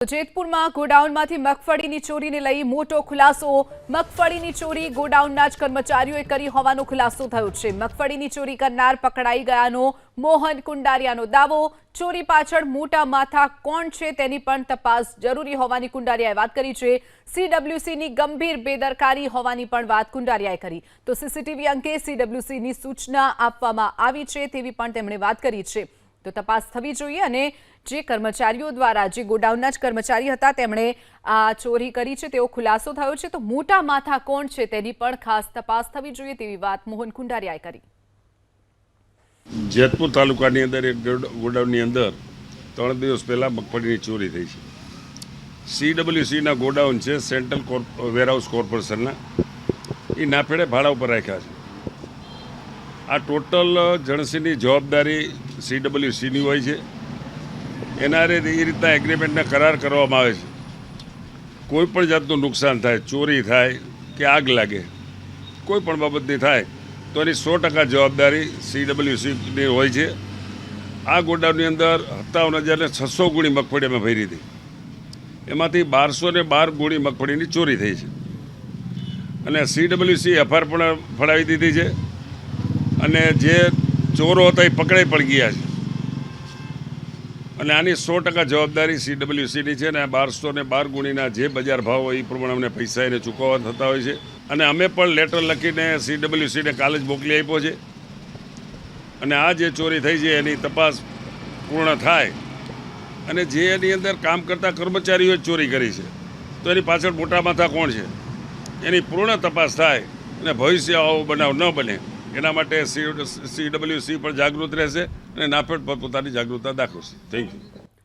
જેતપુરમાં ગોડાઉનમાંથી મગફળીની ચોરીને લઈ મોટો ખુલાસો. મગફળીની ચોરી ગોડાઉનના જ કર્મચારીઓએ કરી હોવાનો ખુલાસો થયો છે. મગફળીની ચોરી કરનાર પકડાઈ ગયાનો મોહન કુંડારિયાનો દાવો. ચોરી પાછળ મોટા માથા કોણ છે તેની પણ તપાસ જરૂરી હોવાની કુંડારિયાએ વાત કરી છે. સીડબ્લ્યુસીની ગંભીર બેદરકારી હોવાની પણ વાત કુંડારિયાએ કરી. તો સીસીટીવી અંગે સીડબ્લ્યુસીની સૂચના આપવામાં આવી છે તેવી પણ તેમણે વાત કરી છે. તો તપાસ થવી જોઈએ અને જે કર્મચારીઓ દ્વારા, જે ગોડાઉનના જ કર્મચારી હતા, તેમણે આ ચોરી કરી છે, તેવો ખુલાસો થયો છે. તો મોટા માથા કોણ છે તેની પણ ખાસ તપાસ થવી જોઈએ તેવી વાત મોહન કુંડારિયાએ કરી. જેતપુર તાલુકાની અંદર એક ગોડ- ગોડાઉનની અંદર ત્રણ દિવસ પહેલાં મગફળીની ચોરી થઈ છે. સીડબ્લ્યુસીના ગોડાઉન છે, સેન્ટ્રલ કોર્પ, વેરહાઉસ કોર્પોરેશનના. એ નાફેડે ભાડા ઉપર રાખ્યા છે. આ ટોટલ જણસીની જવાબદારી સીડબ્લ્યુસીની હોય છે. એના એ રીતના એગ્રીમેન્ટના કરાર કરવામાં આવે છે. કોઈ પણ જાતનું નુકસાન થાય, ચોરી થાય કે આગ લાગે, કોઈ પણ બાબતની થાય, તો એની સો ટકા જવાબદારી સીડબ્લ્યુસીની હોય છે. આ ગોડાઉનની અંદર સત્તાવન હજાર છસો ગુણી મગફળી અમે ભરી હતી. એમાંથી બારસો ને બાર ગુણી મગફળીની ચોરી થઈ છે. અને સીડબ્લ્યુસી એફઆર પણ ફડાવી દીધી છે. અને જે ચોરો હતા એ પકડાઈ પણ ગયા છે. અને આની સો ટકા જવાબદારી સીડબ્લ્યુસીની છે અને બારસો ને બાર ગુણીના જે બજાર ભાવ હોય એ પ્રમાણે અમને પૈસા એને ચૂકવવા થતા હોય છે. અને અમે પણ લેટર લખીને સીડબ્લ્યુસીને કાલે જ મોકલી આપ્યો છે. અને આ જે ચોરી થઈ છે એની તપાસ પૂર્ણ થાય. અને જે એની અંદર કામ કરતા કર્મચારીઓએ ચોરી કરી છે. તો એની પાછળ મોટા માથા કોણ છે? એની પૂર્ણ તપાસ થાય અને ભવિષ્ય આવો બનાવ ન બને. એના માટે સી સીડબ્લ્યુસી પણ જાગૃત રહેશે અને નાફેડ પર પોતાની જાગૃતતા દાખવશે. Thank you